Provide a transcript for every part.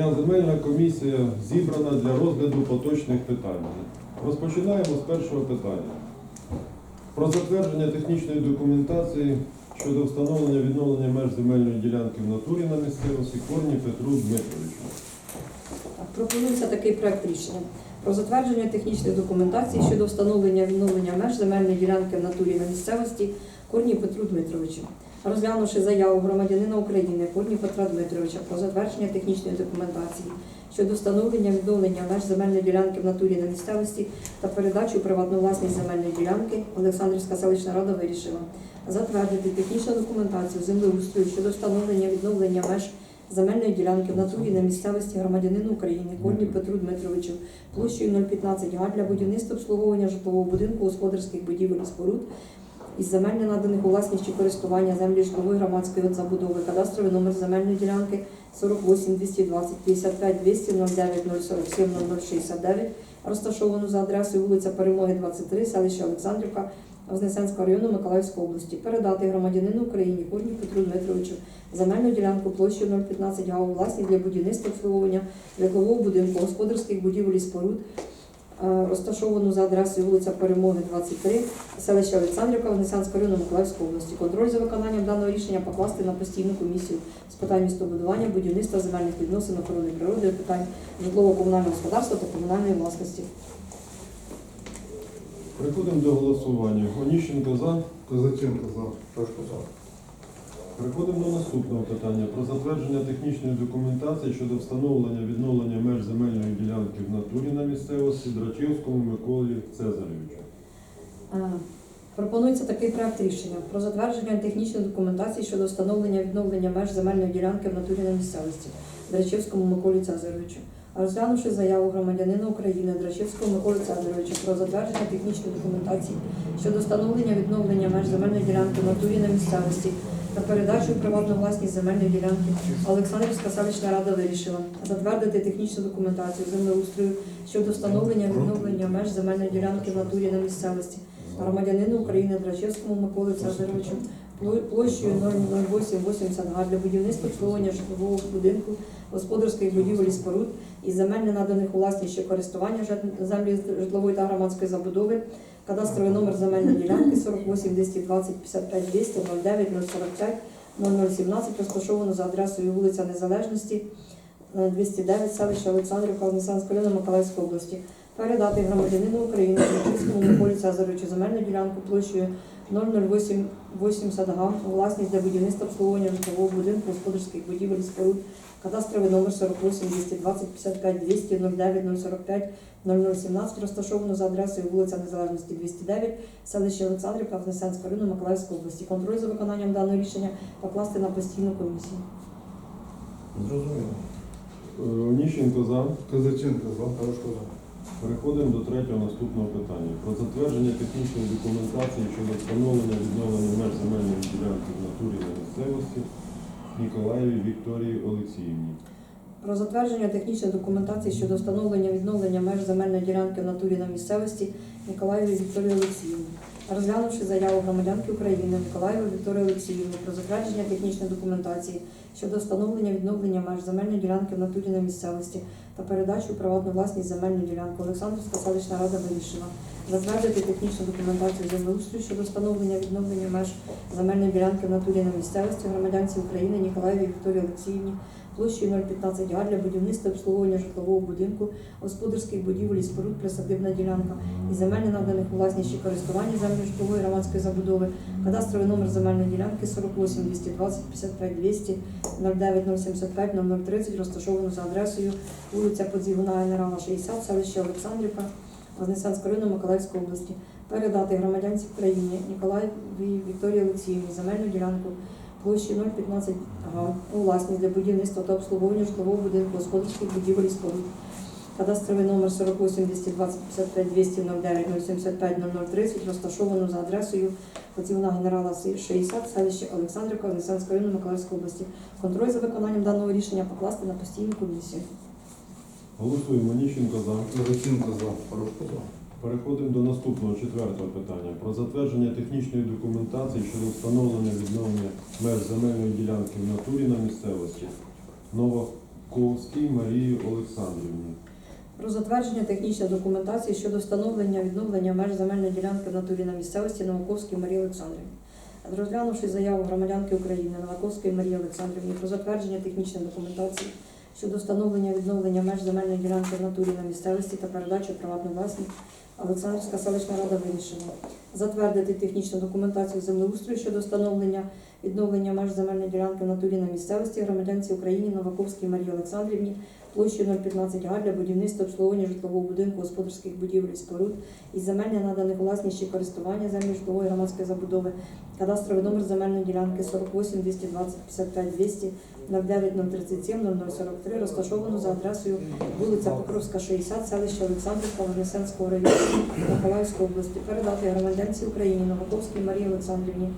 Земельна комісія зібрана для розгляду поточних питань. Розпочинаємо з першого питання. Про затвердження технічної документації щодо встановлення відновлення меж земельної ділянки в натурі на місцевості Корні Петру Дмитровичу. Пропонується такий проект рішення про затвердження технічної документації щодо встановлення відновлення меж земельної ділянки в натурі на місцевості Корні Петру Дмитровичу. Розглянувши заяву громадянина України Корні Петра Дмитровича про затвердження технічної документації щодо встановлення відновлення меж земельної ділянки в натурі на місцевості та передачу у приватну власність земельної ділянки, Олександрівська селищна рада вирішила затвердити технічну документацію землеустрою щодо встановлення відновлення меж земельної ділянки в натурі на місцевості громадянину України Корні Петру Дмитровичу площею 015 га для будівництва обслуговування житлового будинку, господарських будівель і споруд із земель, не наданих у власність чи користування землі житлової громадської забудови, кадастровий номер земельної ділянки 48 220 55 200 09 047 0069, розташовану за адресою вулиця Перемоги 23, селище Олександрівка, Вознесенського району Миколаївської області, передати громадянину України Корні Петру Дмитровичу земельну ділянку площею 015 га власність для будівництва обслуговування житлового будинку, господарських будівель і споруд, розташовану за адресою вулиця Перемоги 23, селище Олександрівка, Вознесенського району Миколаївської області. Контроль за виконанням даного рішення покласти на постійну комісію з питань містобудування, будівництва земельних відносин, охорони природи, питань житлово-комунального господарства та комунальної власності. Переходимо до голосування. Оніщенко за. Козаченко за. Пашко за. Переходимо до наступного питання про затвердження технічної документації щодо встановлення відновлення меж земельної ділянки в натурі на місцевості Драчівському Миколі Цезаревичу. Е, Пропонується такий проект рішення про затвердження технічної документації щодо встановлення відновлення меж земельної ділянки в натурі на місцевості Драчівському Миколі Цезаровичу. Розглянувши заяву громадянина України Драчівського Миколи Цезаровича про затвердження технічної документації щодо встановлення відновлення меж земельної ділянки в натурі на місцевості та передачу у приватну власність земельної ділянки, Олександрівська селищна рада вирішила затвердити технічну документацію землеустрою щодо встановлення відновлення меж земельної ділянки в натурі на місцевості. Громадянину України Драчевському Миколи Цезаровичу площею 00880 га для будівництва обслуговування житлового будинку, господарських будівель і споруд і земель, не наданих у власність чи користування землі житлової та громадської забудови, кадастровий номер земельної ділянки 48 220 55 200 09 045 0017, розташовано за адресою вулиця Незалежності, е, 209, селище Олександрівка, Вознесенського району Миколаївської області. Передати громадянину України Київському Миколі Цезаровичу земельну ділянку площею 00880 га у власність для будівництва обслуговування житлового будинку, господарських будівель і споруд, кадастровий номер 48 220 55 200 09 045 0017, розташовано за адресою вулиця Незалежності 209, селище Олександрівка, Вознесенського району Миколаївської області. Контроль за виконанням даного рішення покласти на постійну комісію. Зрозуміло. Е, Оніщенко за. Козаченко за. Пашко за. Переходимо до третього наступного питання. Про затвердження технічної документації щодо встановлення відновлення меж земельної ділянки в натурі на місцевості Ніколаєві Вікторії Олексіївні. Про затвердження технічної документації щодо встановлення відновлення меж земельної ділянки в натурі на місцевості Миколаєві Вікторії Олексіївни. Розглянувши заяву громадянки України Миколаєвої Вікторії Олексіївни про затвердження технічної документації щодо встановлення відновлення меж земельної ділянки в натурі на місцевості та передачу приватну власність земельну ділянку. Олександрівська селищна рада вирішила затвердити технічну документацію землеустрою щодо встановлення відновлення меж земельної ділянки в натурі на місцевості громадянці України Ніколаєві Вікторії Олексіївні площею 015 га для будівництва обслуговування житлового будинку, господарських будівель і споруд присадибна ділянка і земель, наданих у власність чи користування землі житлової громадської забудови, кадастровий номер земельної ділянки 48 220 55 200 09 075 0030, розташовано за адресою вулиця Подзігуна Генерала 60, селище Олександрівка, Вознесенського району Миколаївської області. Передати громадянці України Ніколаєві Вікторії Олексіївні земельну ділянку площі 015 га у власність для будівництва та обслуговування житлового будинку господарських будівель і споруд. Кадастровий номер 48 220 55 200 09 075 0030 розташовано за адресою Подзівна генерала 60, селище Олександрівка, Вознесенського району Миколаївської області. Контроль за виконанням даного рішення покласти на постійну комісію. Голосуємо Оніщенко за. Козаченко за. Пашко за. Переходимо до наступного четвертого питання про затвердження технічної документації щодо встановлення відновлення меж земельної ділянки в натурі на місцевості Нова Новаковській Марії Олександрівні. Про затвердження технічної документації щодо встановлення відновлення меж земельної ділянки в натурі на місцевості Новаковській Марії Олександрівні. Розглянувши заяву громадянки України Новаковської Марії Олександрівні про затвердження технічної документації щодо встановлення відновлення меж земельної ділянки в натурі на місцевості та передачі приватну власність, Олександрівська селищна рада вирішила затвердити технічну документацію землеустрою щодо встановлення відновлення меж земельної ділянки в натурі на місцевості громадянці України Новаковській Марії Олександрівні площею 015 га для будівництва обслуговування житлового будинку, господарських будівель і споруд. Із земельня наданих власність чи користування землі житлової громадської забудови, кадастровий номер земельної ділянки 48 220 55 200 09 037 0043, розташовану за адресою вулиця Покровська, 60, селище Олександрівка, Вознесенського району Миколаївської області, передати громадянці України Новаковській Марії Олександрівні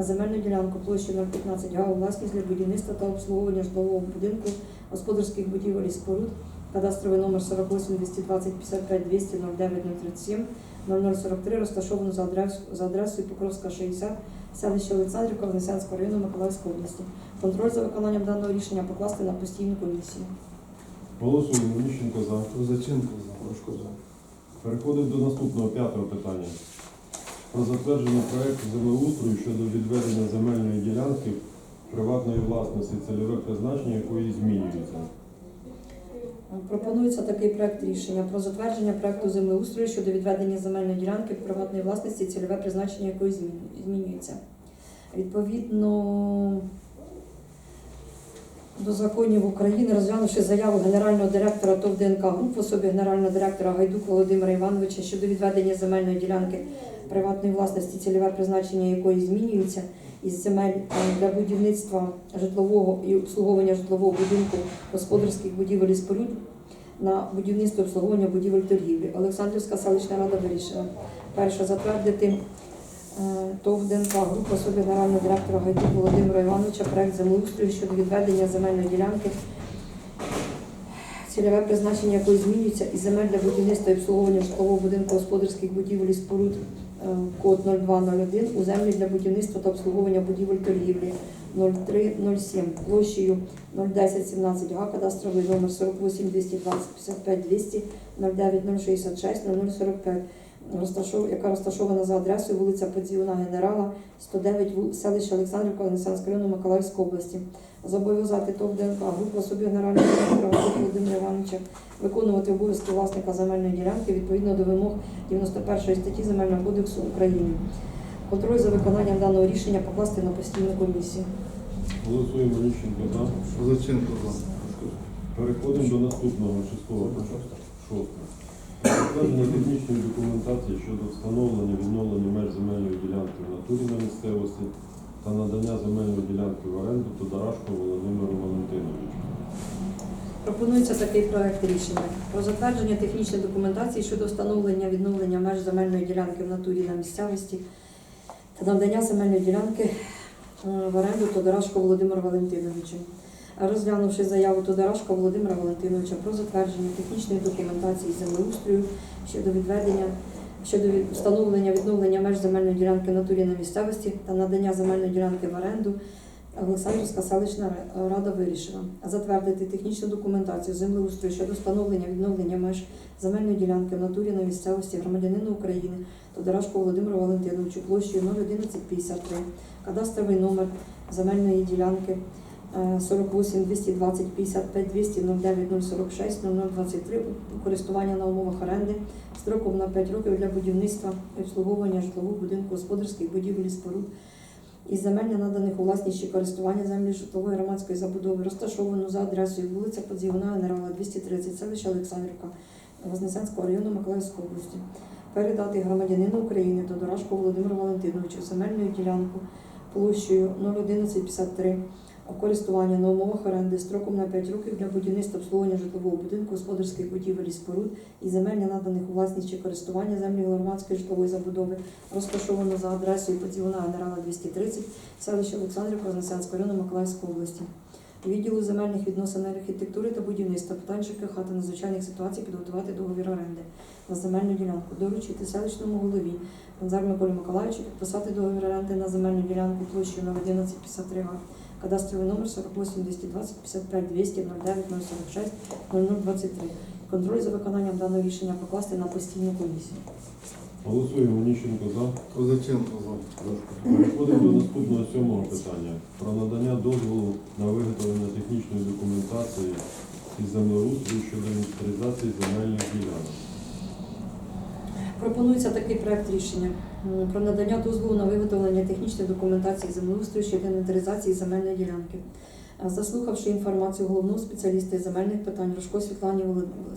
на земельну ділянку площі 015 га у власність для будівництва та обслуговування житлового будинку, господарських будівель і споруд, кадастровий номер 48 220 55 200 09 037 0043, розташовану за адресою, за адресою Покровська, 60, селище Олександрівка, Вознесенського району Миколаївської області. Контроль за виконанням даного рішення покласти на постійну комісію. Голосуємо. Міщенко за. Козаченко за. Порошко за. Переходимо до наступного п'ятого питання. Про затвердження проекту землеустрою щодо відведення земельної ділянки приватної власності, цільове призначення якої змінюється. Пропонується такий проект рішення про затвердження проекту землеустрою щодо відведення земельної ділянки приватної власності, цільове призначення якої змінюється. Відповідно до законів України, розглянувши заяву генерального директора ТОВ ДНК Груп в особі генерального директора Гайдук Володимира Івановича щодо відведення земельної ділянки приватної власності, цільове призначення якої змінюється із земель е, для будівництва житлового і обслуговування житлового будинку господарських будівель і споруд на будівництво обслуговування будівель торгівлі. Олександрівська селищна рада вирішила перше затвердити е, ТОВ ДНК групу особи генерального директора Гайдук Володимира Івановича проект землеустрою щодо відведення земельної ділянки, цільове призначення якої змінюється із земель для будівництва і обслуговування житлового будинку господарських будівель і споруд код 0201 у землі для будівництва та обслуговування будівель торгівлі. 0307 площею 01017 га, кадастровий номер 48 220 55 200 09 066 0045, яка розташована за адресою вулиця Подзіуна Генерала, 109, вул- селище Олександрівка, Вознесенського району Миколаївської області. Зобов'язати ТОВ ДНК групу особі генерального директора Володимира Івановича виконувати обов'язки власника земельної ділянки відповідно до вимог 91 статті Земельного кодексу України. Контроль за виконанням даного рішення покласти на постійну комісію. Голосуємо Міщенко за. Козаченко за. Переходимо до наступного шостого питання. Шостого. Затвердження технічної документації щодо встановлення відновлення меж земельної ділянки в натурі на місцевості та надання земельної ділянки в оренду Тодорашко Володимиру Валентиновичу. Пропонується такий проект рішення про затвердження технічної документації щодо встановлення відновлення меж земельної ділянки в натурі на місцевості та надання земельної ділянки е, в оренду Тодорашко Володимиру Валентиновичу. Розглянувши заяву Тодорашко Володимира Валентиновича про затвердження технічної документації землеустрою щодо відведення щодо встановлення відновлення меж земельної ділянки натурі на місцевості та надання земельної ділянки в оренду Олександрівська селищна рада вирішила затвердити технічну документацію землеустрою щодо встановлення відновлення меж земельної ділянки в натурі на місцевості громадянину України Тодорашко Володимиру Валентиновичу площею 01153, кадастровий номер земельної ділянки е, 48 220 55 200 09 046 0023 у користування на умовах оренди строком на 5 років для будівництва і обслуговування житлового будинку господарських будівель і споруд із земель, наданих у власність користування землі житлової громадської забудови, розташовану за адресою вулиця Подзівна Генерала 230, селище Олександрівка, Вознесенського району Миколаївської області. Передати громадянину України Тодорашку Володимиру Валентиновичу земельну ділянку площею 01153 у користування на умовах оренди строком на 5 років для будівництва обслуговування житлового будинку, господарських будівель і споруд і земель, наданих у власність чи користування землі громадської житлової забудови, розташовано за адресою Подзівна Генерала 230, селище Олександрівка, Вознесенського району Миколаївської області. Відділу земельних відносин архітектури та будівництва питань ЖКХ та надзвичайних ситуацій підготувати договір оренди на земельну ділянку, доручити селищному голові Панзар Миколі Миколаївичу підписати договір оренди на земельну ділянку площею на 1153 га, кадастровий номер 48 220 55 200 09 046 0023. Контроль за виконанням даного рішення покласти на постійну комісію. Голосуємо. Оніщенко за. Козаченко за. Переходимо до наступного сьомого питання. Про надання дозволу на виготовлення технічної документації із землеустрою щодо інвентаризації земельних ділянок. Пропонується такий проект рішення про надання дозволу на виготовлення технічної документації землеустрою щодо інвентаризації земельної ділянки. Заслухавши інформацію головного спеціаліста із земельних питань Рожко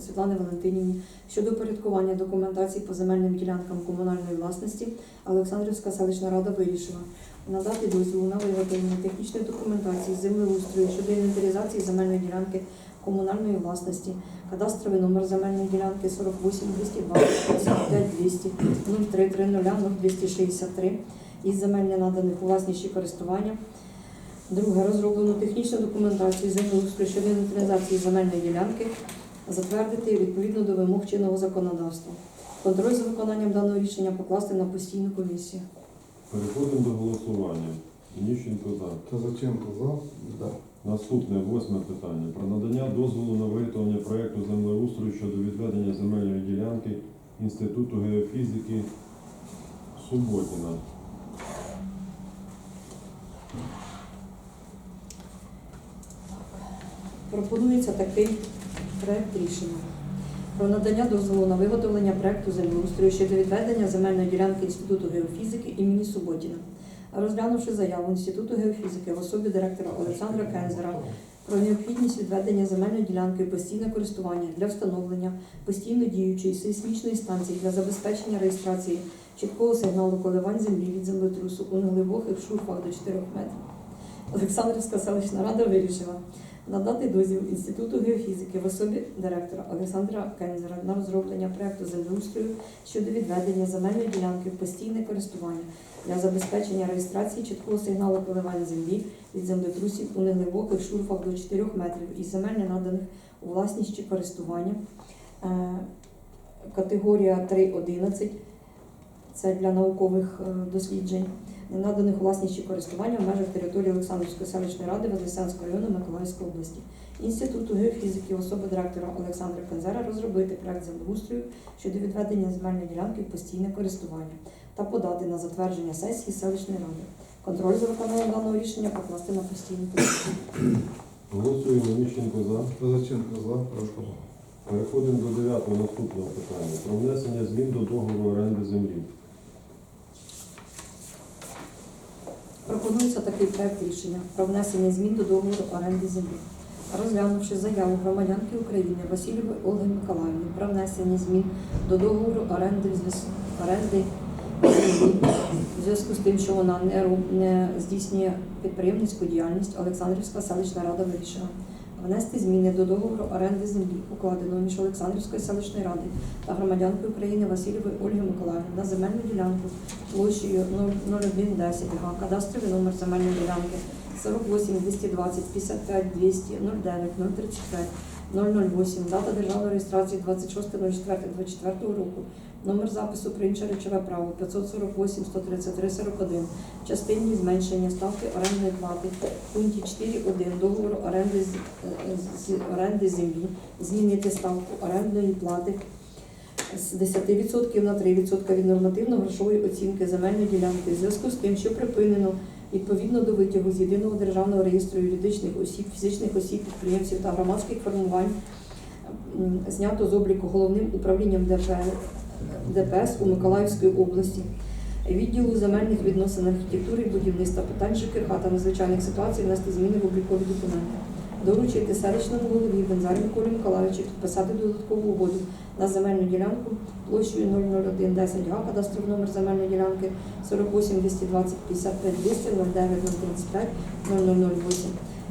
Світлани Валентинівні щодо упорядкування документації по земельним ділянкам комунальної власності, Олександрівська селищна рада вирішила надати дозвіл на виготовлення технічної документації землеустрою щодо інвентаризації земельної ділянки комунальної власності, кадастровий номер земельної ділянки 48 220 55 200 03 30 263 із земельне наданих у власність і користування. Друге, розроблену технічну документацію землеустрою щодо інвентаризації земельної ділянки, затвердити відповідно до вимог чинного законодавства. Контроль за виконанням даного рішення покласти на постійну комісію. Переходимо до голосування. Оніщенко за. Козаченко за. Да. Наступне восьме питання. Про надання дозволу на виготовлення проєкту землеустрою щодо відведення земельної ділянки Інституту геофізики Суботіна. Пропонується такий проект рішення про надання дозволу на виготовлення проекту землеустрою щодо відведення земельної ділянки Інституту геофізики імені Суботіна. Розглянувши заяву Інституту геофізики в особі директора Олександра Кензера про необхідність відведення земельної ділянки постійне користування для встановлення постійно діючої сейсмічної станції для забезпечення реєстрації чіткого сигналу коливань землі від землетрусу у неглибоких шурфах до 4 метрів. Олександрівська селищна рада вирішила надати дозвіл Інституту геофізики в особі директора Олександра Кензера на розроблення проекту землеустрою щодо відведення земельної ділянки в постійне користування для забезпечення реєстрації чіткого сигналу коливань землі від землетрусів у неглибоких шурфах до 4 метрів із земель, наданих у власність чи користування. Е, Категорія 3.11 це для наукових е, досліджень, не наданих у власність чи користування в межах території Олександрівської селищної ради Вознесенського району Миколаївської області. Інституту геофізики особи директора Олександра Канзера розробити проект землеустрою щодо відведення земельної ділянки в постійне користування та подати на затвердження сесії селищної ради. Контроль за виконанням даного рішення покласти на постійну комісію. Голосуємо. Оніщенко за. Козаченко за. Переходимо до дев'ятого наступного питання. Про внесення змін до договору оренди землі. Пропонується такий проект рішення про внесення змін до договору оренди землі. Розглянувши заяву громадянки України Васильєвої Ольги Миколаївни про внесення змін до договору оренди, оренди землі в зв'язку з тим, що вона не здійснює підприємницьку діяльність, Олександрівська селищна рада вирішила внести зміни до договору оренди землі, укладеного між Олександрівською селищною радою та громадянкою України Васильєвою Ольги Миколаївни на земельну ділянку площею 0110 га, кадастровий номер земельної ділянки 48 220 55 200 09 035 008, дата державної реєстрації 26.04.24 року, номер запису інше речове право 548 133 41, частині зменшення ставки орендної плати в пункті 4.1 договору оренди е, з оренди землі, змінити ставку орендної плати з 10% на 3% від нормативно-грошової оцінки земельної ділянки в зв'язку з тим, що припинено відповідно до витягу з єдиного державного реєстру юридичних осіб, фізичних осіб, підприємців та громадських формувань знято з обліку головним управлінням ДП, ДПС у Миколаївській області. Відділу земельних відносин архітектури будівництва питань ЖКХ та надзвичайних ситуацій внести зміни в облікові документи. Доручити селищному голові Бензарі Миколі Миколаївичу підписати додаткову угоду на земельну ділянку площею 00110 га, кадастровий номер земельної ділянки 48 220 55 200 09 035 0008.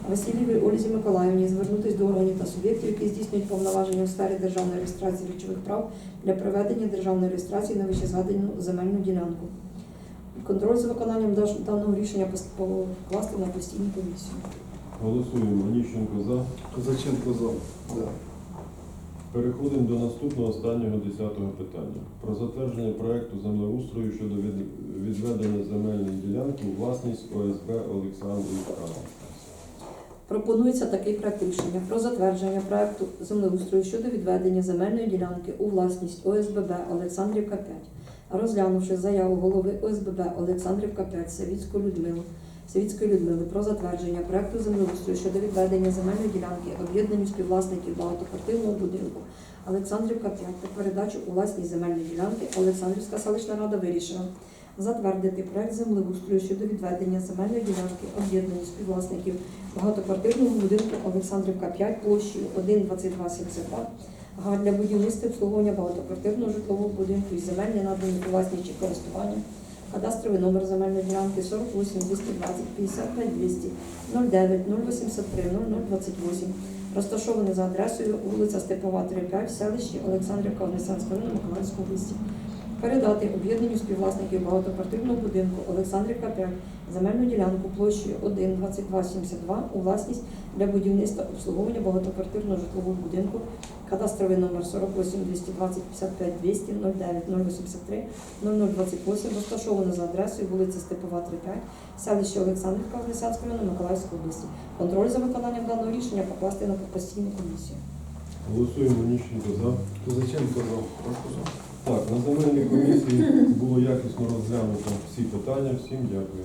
Васильєвій Ользі Миколаївні звернутися до органів та суб'єктів, які здійснюють повноваження у сфері державної реєстрації речових прав для проведення державної реєстрації на вищезгадану земельну ділянку. Контроль за виконанням даного рішення покласти на постійну комісію. Голосуємо. Оніщенко за. Козаченко за. Да. Переходимо до наступного останнього десятого питання. Про затвердження проекту землеустрою щодо від- відведення земельної ділянки у власність ОСБ Олександрівська. Пропонується такий проект рішення про затвердження проекту землеустрою щодо відведення земельної ділянки у власність ОСББ Олександрівка 5. Розглянувши заяву голови ОСББ Олександрівка 5 Савіцької Людмили, Савіцької Людмили про затвердження проекту землеустрою щодо відведення земельної ділянки об'єднанню співвласників багатоквартирного будинку Олександрівка 5 та передачу у власність земельної ділянки Олександрівська селищна рада вирішила затвердити проект землеустрою щодо відведення земельної ділянки об'єднанню співвласників багатоквартирного будинку Олександрівка 5 площею 1,2272 га для будівництва обслуговування багатоквартирного житлового будинку із земель не надані у власність чи користування. Кадастровий номер земельної ділянки 48 220 55 200 09 083 0028 розташований за адресою вулиця Степова 3-5 в селищі Олександрівка району Миколаївської області. Передати об'єднанню співвласників багатоквартирного будинку Олександрівка 5 земельну ділянку площею 1,2272 у власність для будівництва обслуговування багатоквартирного житлового будинку, кадастровий номер 48 220 55 200 09 083 0028, розташовано за адресою вулиця Степова 3-5, селище Олександрівка Вознесенського району Миколаївської області. Контроль за виконанням даного рішення покласти на постійну комісію. Голосуємо Ніщенко за. Козаченко за. Прошу за. Так, на земельній комісії було якісно розглянуто всі питання. Всім дякую.